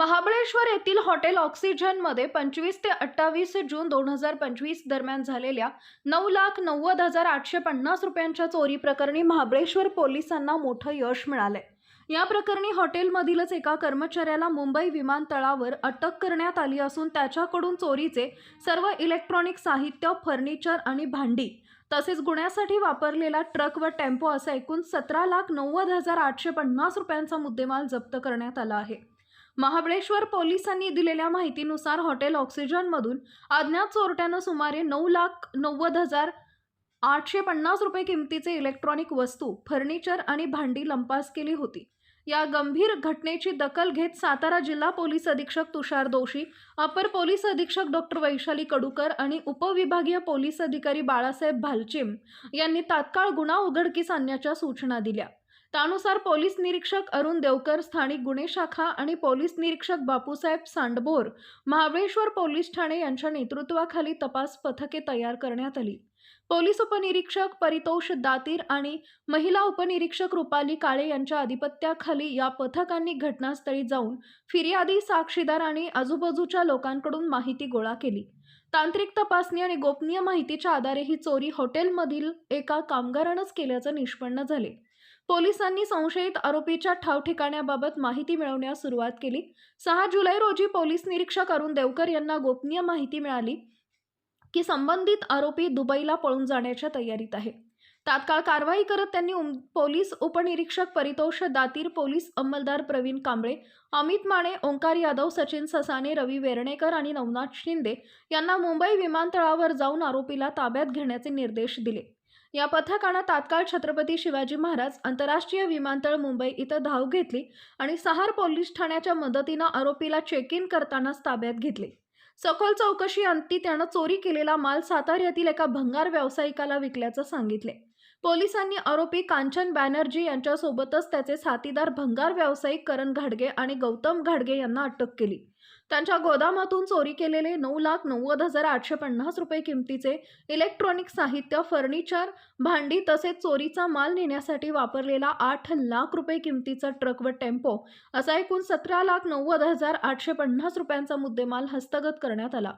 महाबळेश्वर येथील हॉटेल ऑक्सिजनमध्ये पंचवीस ते अठ्ठावीस जून दोन हजार पंचवीस दरम्यान झालेल्या नऊ लाख नव्वद हजार आठशे पन्नास रुपयांच्या चोरी प्रकरणी महाबळेश्वर पोलिसांना मोठं यश मिळालंय. या प्रकरणी हॉटेलमधीलच एका कर्मचाऱ्याला मुंबई विमानतळावर अटक करण्यात आली असून त्याच्याकडून चोरीचे सर्व इलेक्ट्रॉनिक साहित्य फर्निचर आणि भांडी तसेच गुन्ह्यासाठी वापरलेला ट्रक व टेम्पो असा एकूण सतरा लाख नव्वद हजार आठशे पन्नास रुपयांचा मुद्देमाल जप्त करण्यात आला आहे. महाबळेश्वर पोलिसांनी दिलेल्या माहितीनुसार हॉटेल ऑक्सिजनमधून अज्ञात चोरट्यानं सुमारे नऊ लाख नव्वद हजार आठशे पन्नास रुपये किमतीचे इलेक्ट्रॉनिक वस्तू फर्निचर आणि भांडी लंपास केली होती. या गंभीर घटनेची दखल घेत सातारा जिल्हा पोलीस अधीक्षक तुषार दोशी अपर पोलीस अधीक्षक डॉक्टर वैशाली कडूकर आणि उपविभागीय पोलीस अधिकारी बाळासाहेब भालचिम यांनी तात्काळ गुन्हा उघडकीस आणण्याच्या सूचना दिल्या. त्यानुसार पोलीस निरीक्षक अरुण देवकर स्थानिक गुन्हे शाखा आणि पोलीस निरीक्षक बापूसाहेब सांडभोर महाबळेश्वर पोलीस ठाणे यांच्या नेतृत्वाखाली तपास पथके तयार करण्यात आली. पोलीस उपनिरीक्षक परितोष दातीर आणि महिला उपनिरीक्षक रुपाली काळे यांच्या आधिपत्याखाली या पथकांनी घटनास्थळी जाऊन फिर्यादी साक्षीदार आणि आजूबाजूच्या लोकांकडून माहिती गोळा केली. तांत्रिक तपासणी आणि गोपनीय माहितीच्या आधारे ही चोरी हॉटेलमधील एका कामगारानंच केल्याचं निष्पन्न झाले. पोलिसांनी संशयित आरोपीच्या ठाव ठिकाण्याबाबत माहिती मिळवण्यास सुरुवात केली. सहा जुलै रोजी पोलीस निरीक्षक अरुण देवकर यांना गोपनीय माहिती मिळाली की संबंधित आरोपी दुबईला पळून जाण्याच्या तयारीत आहे. तात्काळ कारवाई करत त्यांनी उम- पोलीस उपनिरीक्षक परितोष दातीर पोलीस अंमलदार प्रवीण कांबळे अमित माने ओंकार यादव सचिन ससाने रवी वेरणेकर आणि नवनाथ शिंदे यांना मुंबई विमानतळावर जाऊन आरोपीला ताब्यात घेण्याचे निर्देश दिले. या पथकानं तात्काळ छत्रपती शिवाजी महाराज आंतरराष्ट्रीय विमानतळ मुंबई इथं धाव घेतली आणि सहार पोलीस ठाण्याच्या मदतीनं आरोपीला चेक इन करतानाच ताब्यात घेतले. सखोल चौकशी अंती त्यानं चोरी केलेला माल साताऱ्यातील एका भंगार व्यावसायिकाला विकल्याचं सांगितले. पोलिसांनी आरोपी कांचन बॅनर्जी यांच्यासोबतच त्याचे साथीदार भंगार व्यावसायिक करण घाडगे आणि गौतम घाडगे यांना अटक केली. त्यांच्या गोदामातून चोरी केलेले नऊ लाख नव्वद हजार आठशे पन्नास रुपये किमतीचे इलेक्ट्रॉनिक साहित्य फर्निचर भांडी तसेच चोरीचा माल नेण्यासाठी वापरलेला आठ लाख रुपये किमतीचा ट्रक व टेम्पो असा एकूण सतरा लाख नव्वद हजार आठशे पन्नास रुपयांचा मुद्देमाल हस्तगत करण्यात आला.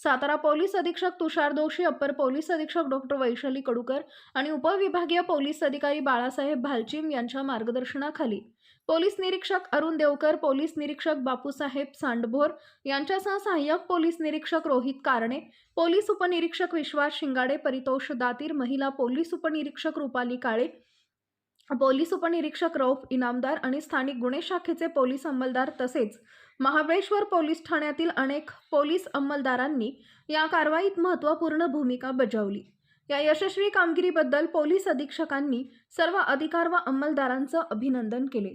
सातारा पोलीस अधीक्षक तुषार दोषी अप्पर पोलीस अधीक्षक डॉक्टर वैशाली कडूकर आणि उपविभागीय पोलीस अधिकारी बाळासाहेब भालचिम यांच्या मार्गदर्शनाखाली पोलीस निरीक्षक अरुण देवकर पोलीस निरीक्षक बापूसाहेब सांडभोर यांच्यासह सहाय्यक पोलीस निरीक्षक रोहित कारणे पोलीस उपनिरीक्षक विश्वास शिंगाडे परितोष दातीर महिला पोलीस उपनिरीक्षक रुपाली काळे पोलीस उपनिरीक्षक रौफ इनामदार आणि स्थानिक गुन्हे शाखेचे पोलीस अंमलदार तसेच महाबळेश्वर पोलीस ठाण्यातील अनेक पोलीस अंमलदारांनी या कारवाईत महत्त्वपूर्ण भूमिका बजावली. या यशस्वी कामगिरीबद्दल पोलीस अधीक्षकांनी सर्व अधिकार व अंमलदारांचं अभिनंदन केले.